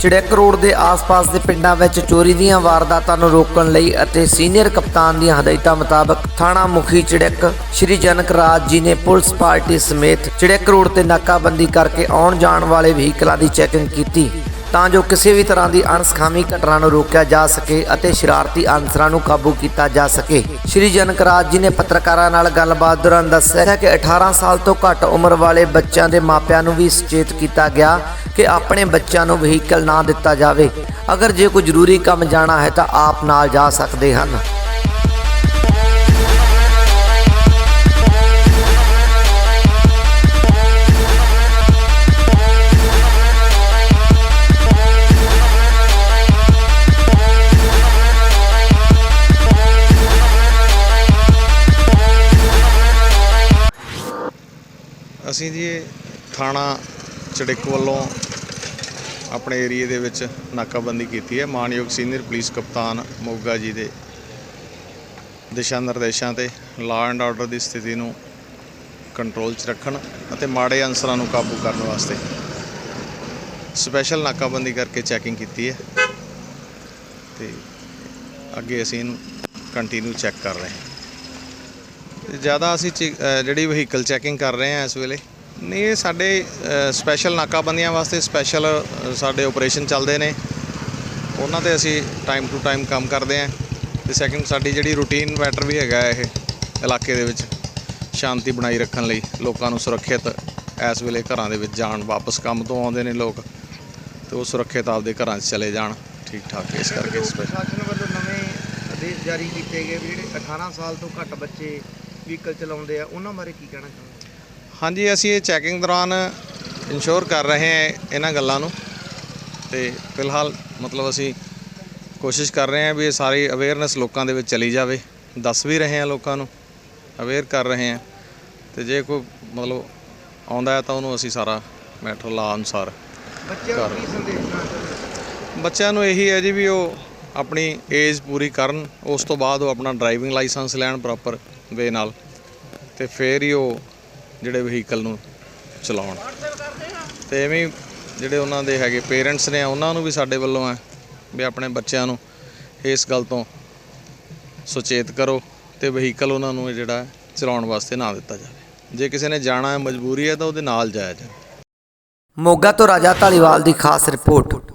Charik road ਦੇ ਆਸ-ਪਾਸ ਦੇ ਪਿੰਡਾਂ ਵਿੱਚ ਚੋਰੀ ਦੀਆਂ ਵਾਰਦਾਤਾਂ ਨੂੰ ਰੋਕਣ ਲਈ ਅਤੇ ਸੀਨੀਅਰ ਕਪਤਾਨ ਦੀਆਂ ਹਦਾਇਤਾਂ ਮੁਤਾਬਕ ਥਾਣਾ ਮੁਖੀ ਚੜੈਕ ਸ਼੍ਰੀ ਜਨਕ ਰਾਜ ਜੀ ਨੇ ਪੁਲਿਸ ਪਾਰਟੀ ਸਮੇਤ ਚੜੈਕ ਰੋਡ ਤੇ ਨਾਕਾਬੰਦੀ ਕਰਕੇ ਆਉਣ ਜਾਣ ਵਾਲੇ ਵਹੀਕਲਾਂ ਦੀ ਚੈਕਿੰਗ ਕੀਤੀ ਤਾਂ ਜੋ ਕਿਸੇ ਵੀ ਤਰ੍ਹਾਂ ਦੀ ਅਣਸਖਾਮੀ ਘਟਨਾ ਨੂੰ ਰੋਕਿਆ ਜਾ ਸਕੇ ਅਤੇ ਸ਼ਰਾਰਤੀ ਅਨਸਰਾਂ ਨੂੰ ਕਾਬੂ ਕੀਤਾ ਜਾ ਸਕੇ। ਸ਼੍ਰੀ ਜਨਕ ਰਾਜ ਜੀ ਨੇ ਪੱਤਰਕਾਰਾਂ ਨਾਲ ਗੱਲਬਾਤ ਦੌਰਾਨ ਦੱਸਿਆ ਕਿ 18 ਸਾਲ ਤੋਂ ਘੱਟ ਉਮਰ ਵਾਲੇ ਬੱਚਿਆਂ ਦੇ ਮਾਪਿਆਂ ਨੂੰ ਵੀ ਸੁਚੇਤ ਕੀਤਾ ਗਿਆ ਕਿ ਆਪਣੇ ਬੱਚਿਆਂ ਨੂੰ ਵਹੀਕਲ ਨਾ ਦਿੱਤਾ ਜਾਵੇ। ਅਗਰ ਜੇ ਕੋਈ ਜ਼ਰੂਰੀ ਕੰਮ ਜਾਣਾ ਹੈ ਤਾਂ ਆਪ ਨਾਲ ਜਾ ਸਕਦੇ ਹਨ। ਅਸੀਂ ਜੀ ਥਾਣਾ ਚੜਿੱਕ ਵੱਲੋਂ ਆਪਣੇ ਏਰੀਏ ਦੇ ਵਿੱਚ ਨਾਕਾਬੰਦੀ ਕੀਤੀ ਹੈ। ਮਾਨਯੋਗ ਸੀਨੀਅਰ ਪੁਲਿਸ ਕਪਤਾਨ ਮੋਗਾ ਜੀ ਦੇ ਦਿਸ਼ਾ ਨਿਰਦੇਸ਼ਾਂ ਤੇ ਲਾਅ ਐਂਡ ਆਰਡਰ ਦੀ ਸਥਿਤੀ ਨੂੰ ਕੰਟਰੋਲ 'ਚ ਰੱਖਣ ਅਤੇ ਮਾੜੇ ਅਨਸਰਾਂ ਨੂੰ ਕਾਬੂ ਕਰਨ ਵਾਸਤੇ ਸਪੈਸ਼ਲ ਨਾਕਾਬੰਦੀ ਕਰਕੇ ਚੈਕਿੰਗ ਕੀਤੀ ਹੈ ਤੇ ਅੱਗੇ ਅਸੀਂ ਇਹਨੂੰ ਕੰਟੀਨਿਊ ਚੈੱਕ ਕਰ ਰਹੇ ਹਾਂ। ਜ਼ਿਆਦਾ ਅਸੀਂ ਚੈ- ਜਿਹੜੀ ਵਹੀਕਲ ਚੈਕਿੰਗ ਕਰ ਰਹੇ ਹਾਂ ਇਸ ਵੇਲੇ ਨਹੀਂ, ਇਹ ਸਾਡੇ ਸਪੈਸ਼ਲ ਨਾਕਾਬੰਦੀਆਂ ਵਾਸਤੇ ਸਪੈਸ਼ਲ ਸਾਡੇ ਆਪਰੇਸ਼ਨ ਚੱਲਦੇ ਨੇ। ਉਹਨਾਂ ਤੇ ਅਸੀਂ ਟਾਈਮ ਟੂ ਟਾਈਮ ਕੰਮ ਕਰਦੇ ਹਾਂ। ਤੇ ਸੈਕਿੰਡ ਸਾਡੀ ਜਿਹੜੀ ਰੂਟੀਨ ਮੈਟਰ ਵੀ ਹੈਗਾ ਇਹ ਇਲਾਕੇ ਦੇ ਵਿੱਚ, ਸ਼ਾਂਤੀ ਬਣਾਈ ਰੱਖਣ ਲਈ, ਲੋਕਾਂ ਨੂੰ ਸੁਰੱਖਿਅਤ ਇਸ ਵੇਲੇ ਘਰਾਂ ਦੇ ਵਿੱਚ ਜਾਣ, ਵਾਪਸ ਕੰਮ ਤੋਂ ਆਉਂਦੇ ਨੇ ਲੋਕ, ਤੇ ਉਹ ਸੁਰੱਖਿਅਤ ਆਪਦੇ ਘਰਾਂ 'ਚ ਚਲੇ ਜਾਣ ਠੀਕ ਠਾਕ ਇਸ ਕਰਕੇ ਪ੍ਰਸ਼ਾਸਨ ਵੱਲੋਂ ਨਵੇਂ ਆਦੇਸ਼ ਜਾਰੀ ਕੀਤੇ ਗਏ ਵੀ ਜਿਹੜੇ 18 ਸਾਲ ਤੋਂ ਘੱਟ ਬੱਚੇ ਵਹੀਕਲ ਚਲਾਉਂਦੇ ਆ, ਉਹਨਾਂ ਬਾਰੇ ਕੀ ਕਹਿਣਾ ਚਾਹੁੰਦੇ ਹਾਂਜੀ ਅਸੀਂ ਇਹ ਚੈਕਿੰਗ ਦੌਰਾਨ ਇਨਸ਼ੋਰ ਕਰ ਰਹੇ ਹਾਂ ਇਹਨਾਂ ਗੱਲਾਂ ਨੂੰ। ਤੇ ਫਿਲਹਾਲ ਮਤਲਬ ਅਸੀਂ ਕੋਸ਼ਿਸ਼ ਕਰ ਰਹੇ ਹਾਂ ਵੀ ਇਹ ਸਾਰੀ ਅਵੇਅਰਨੈਸ ਲੋਕਾਂ ਦੇ ਵਿੱਚ ਚਲੀ ਜਾਵੇ। ਦੱਸ ਵੀ ਰਹੇ ਹਾਂ ਲੋਕਾਂ ਨੂੰ ਅਵੇਅਰ ਕਰ ਰਹੇ ਹਾਂ। ਤੇ ਜੇ ਕੋਈ ਮਤਲਬ ਆਉਂਦਾ ਹੈ ਤਾਂ ਉਹਨੂੰ ਅਸੀਂ ਸਾਰਾ ਮੈਟਰ ਲਾ ਅਨੁਸਾਰ ਬੱਚਿਆਂ ਨੂੰ ਕੀ ਸੰਦੇਸ਼ ਦੇਣਾ ਚਾਹੁੰਦੇ ਬੱਚਿਆਂ ਨੂੰ ਇਹੀ ਹੈ ਜੀ ਵੀ ਉਹ ਆਪਣੀ ਏਜ ਪੂਰੀ ਕਰਨ ਉਸ ਤੋਂ ਬਾਅਦ ਉਹ ਆਪਣਾ ਡਰਾਈਵਿੰਗ ਲਾਇਸੈਂਸ ਲੈਣ ਪ੍ਰੋਪਰ ਵੇ ਨਾਲ। ਤੇ ਫਿਰ ਹੀ ਉਹ ਜਿਹੜੇ ਵਹੀਕਲ ਨੂੰ ਚਲਾਉਣ। ਤੇ ਐਵੇਂ ਜਿਹੜੇ ਉਹਨਾਂ ਦੇ ਹੈਗੇ ਪੇਰੈਂਟਸ ਨੇ, ਉਹਨਾਂ ਨੂੰ ਵੀ ਸਾਡੇ ਵੱਲੋਂ ਹੈ ਵੀ ਆਪਣੇ ਬੱਚਿਆਂ ਨੂੰ ਇਸ ਗੱਲ ਤੋਂ ਸੁਚੇਤ ਕਰੋ ਤੇ ਵਹੀਕਲ ਉਹਨਾਂ ਨੂੰ ਇਹ ਜਿਹੜਾ ਚਲਾਉਣ ਵਾਸਤੇ ਨਾ ਦਿੱਤਾ ਜਾਵੇ। ਜੇ ਕਿਸੇ ਨੇ ਜਾਣਾ ਹੈ, ਮਜਬੂਰੀ ਹੈ, ਤਾਂ ਉਹਦੇ ਨਾਲ ਜਾਇਆ ਜਾਵੇ। ਮੋਗਾ ਤੋਂ ਰਾਜਾ ਢਾਲੀਵਾਲ ਦੀ ਖਾਸ ਰਿਪੋਰਟ।